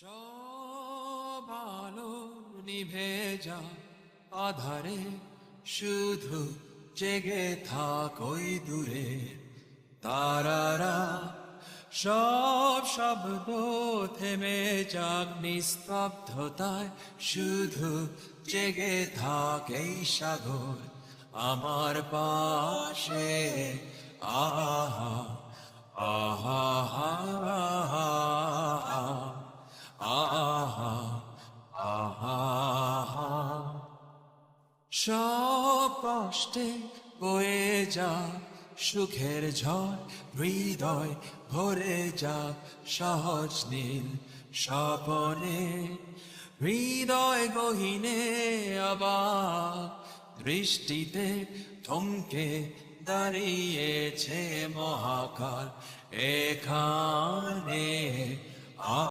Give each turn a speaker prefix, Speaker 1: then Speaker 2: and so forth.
Speaker 1: সব আলো নিভে যা আধারে, শুধু জেগে থাক ওই দূরে। তারারা সব শব্দ থেমে যাক নিস্তব্ধতায়, শুধু জেগে থাক এই সাগর। আমার পাশে, আহা আহা, সব কষ্টে বয়ে যা, সুখের ঝড় হৃদয় ভরে যা, সহজ নীল স্বপনে, হৃদয় গহিনে অবাক দৃষ্টিতে থমকে দাঁড়িয়েছে মহাকাল এখানে।